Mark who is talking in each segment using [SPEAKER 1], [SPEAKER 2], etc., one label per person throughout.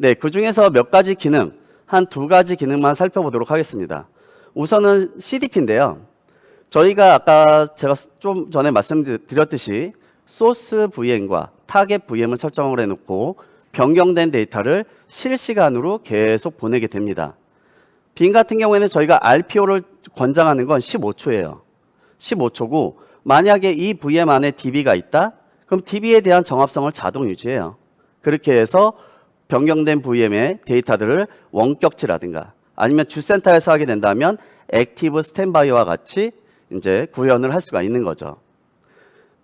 [SPEAKER 1] 네, 그 중에서 몇 가지 기능, 한 두 가지 기능만 살펴보도록 하겠습니다. 우선은 CDP인데요. 저희가 아까 제가 좀 전에 말씀드렸듯이 소스 VM과 타겟 VM을 설정을 해놓고 변경된 데이터를 실시간으로 계속 보내게 됩니다. 빈 같은 경우에는 저희가 RPO를 권장하는 건 15초예요. 15초고 만약에 이 VM 안에 DB가 있다? 그럼 DB에 대한 정합성을 자동 유지해요. 그렇게 해서 변경된 VM의 데이터들을 원격치라든가 아니면 주센터에서 하게 된다면 액티브 스탠바이와 같이 이제 구현을 할 수가 있는 거죠.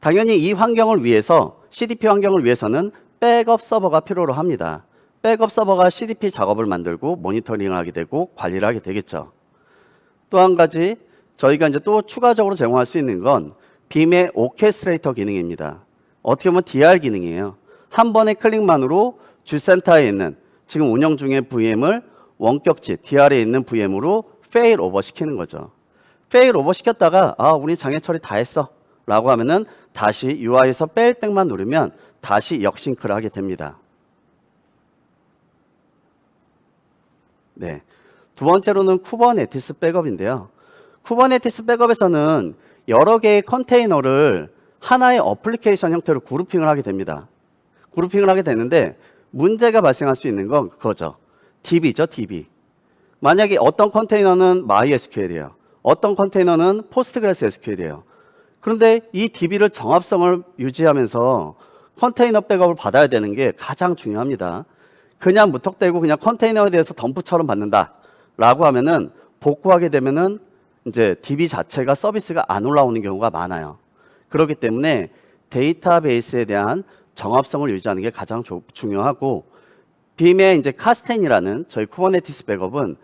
[SPEAKER 1] 당연히 이 환경을 위해서 CDP 환경을 위해서는 백업 서버가 필요로 합니다. 백업 서버가 CDP 작업을 만들고 모니터링을 하게 되고 관리를 하게 되겠죠. 또 한 가지 저희가 이제 또 추가적으로 제공할 수 있는 건 빔의 오케스트레이터 기능입니다. 어떻게 보면 DR 기능이에요. 한 번의 클릭만으로 주센터에 있는 지금 운영 중의 VM을 원격지 DR에 있는 VM으로 페일 오버 시키는 거죠. 페일 오버 시켰다가 아 우리 장애 처리 다 했어 라고 하면은 다시 UI에서 뺄백만 누르면 다시 역싱크를 하게 됩니다. 네. 두 번째로는 쿠버네티스 백업인데요. 쿠버네티스 백업에서는 여러 개의 컨테이너를 하나의 어플리케이션 형태로 그룹핑을 하게 됩니다. 그룹핑을 하게 되는데 문제가 발생할 수 있는 건 그거죠. DB죠, DB. 만약에 어떤 컨테이너는 MySQL이에요. 어떤 컨테이너는 포스트그레스 SQL이에요. 그런데 이 DB를 정합성을 유지하면서 컨테이너 백업을 받아야 되는 게 가장 중요합니다. 그냥 무턱대고 그냥 컨테이너에 대해서 덤프처럼 받는다라고 하면은 복구하게 되면은 이제 DB 자체가 서비스가 안 올라오는 경우가 많아요. 그렇기 때문에 데이터베이스에 대한 정합성을 유지하는 게 가장 조- 중요하고 빔의 이제 카스텐이라는 저희 쿠버네티스 백업은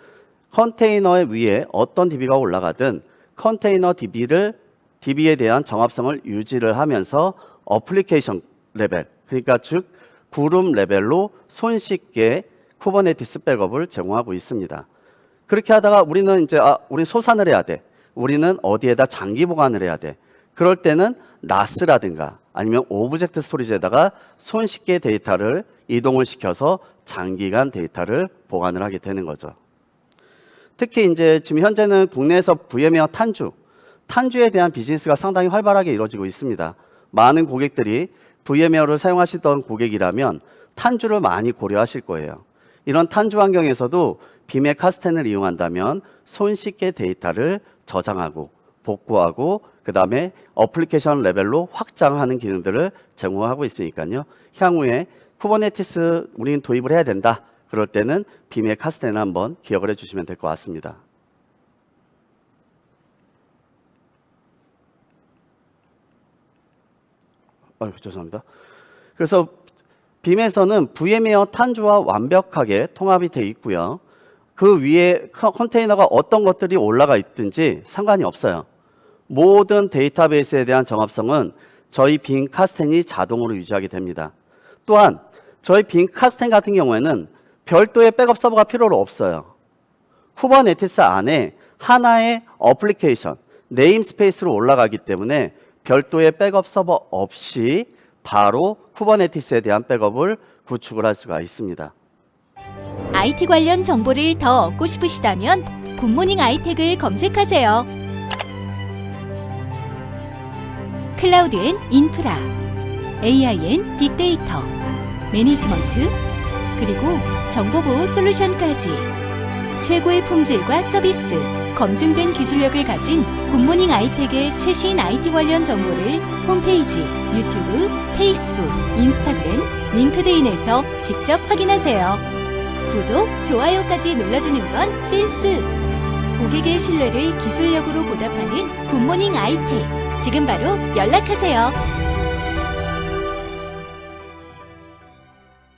[SPEAKER 1] 컨테이너 위에 어떤 DB가 올라가든 컨테이너 DB를 DB에 대한 정합성을 유지를 하면서 어플리케이션 레벨 그러니까 즉 그룹 레벨로 손쉽게 쿠버네티스 백업을 제공하고 있습니다. 그렇게 하다가 우리는 이제 아, 우리 소산을 해야 돼. 우리는 어디에다 장기 보관을 해야 돼. 그럴 때는 나스라든가 아니면 오브젝트 스토리지에다가 손쉽게 데이터를 이동을 시켜서 장기간 데이터를 보관을 하게 되는 거죠. 특히 이제 지금 현재는 국내에서 VM웨어 탄주, 탄주에 대한 비즈니스가 상당히 활발하게 이루어지고 있습니다. 많은 고객들이 VM웨어를 사용하시던 고객이라면 탄주를 많이 고려하실 거예요. 이런 탄주 환경에서도 빔의 카스텐을 이용한다면 손쉽게 데이터를 저장하고 복구하고 그 다음에 어플리케이션 레벨로 확장하는 기능들을 제공하고 있으니까요. 향후에 쿠버네티스 우리는 도입을 해야 된다. 그럴 때는 빔의 카스텐을 한번 기억을 해주시면 될 것 같습니다. 아유, 죄송합니다. 그래서 빔에서는 VM웨어 탄주와 완벽하게 통합이 돼 있고요. 그 위에 컨- 컨테이너가 어떤 것들이 올라가 있든지 상관이 없어요. 모든 데이터베이스에 대한 정합성은 저희 빈 카스텐이 자동으로 유지하게 됩니다. 또한 저희 빈 카스텐 같은 경우에는 별도의 백업 서버가 필요로 없어요. 쿠버네티스 안에 하나의 어플리케이션, 네임스페이스로 올라가기 때문에 별도의 백업 서버 없이 바로 쿠버네티스에 대한 백업을 구축을 할 수가 있습니다.
[SPEAKER 2] IT 관련 정보를 더 얻고 싶으시다면 굿모닝 아이텍을 검색하세요. 클라우드 앤 인프라, AI 앤 빅데이터, 매니지먼트, 그리고 정보보호 솔루션까지 최고의 품질과 서비스, 검증된 기술력을 가진 굿모닝 아이텍의 최신 IT 관련 정보를 홈페이지, 유튜브, 페이스북, 인스타그램, 링크드인에서 직접 확인하세요. 구독, 좋아요까지 눌러주는 건 센스! 고객의 신뢰를 기술력으로 보답하는 굿모닝 아이텍. 지금 바로 연락하세요.